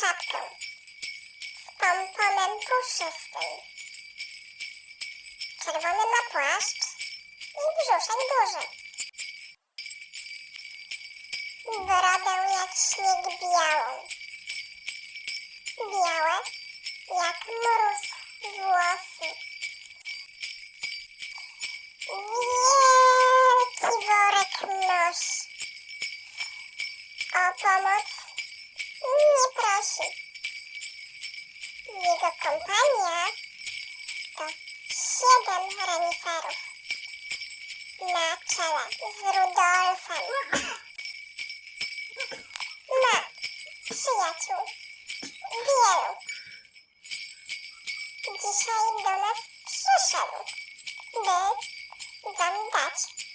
czapkę z pomponem puszystym. Czerwony ma płaszcz i brzuszek duży. Brodę jak śnieg białą. Białe jak mróz włosy. Wielki worek nosi. O pomoc nie prosi. Jego kompania to siedem reniferów. Na czele z Rudolfem. Ma przyjaciół wielu. Dzisiaj do nas przyszedł, by wam dać.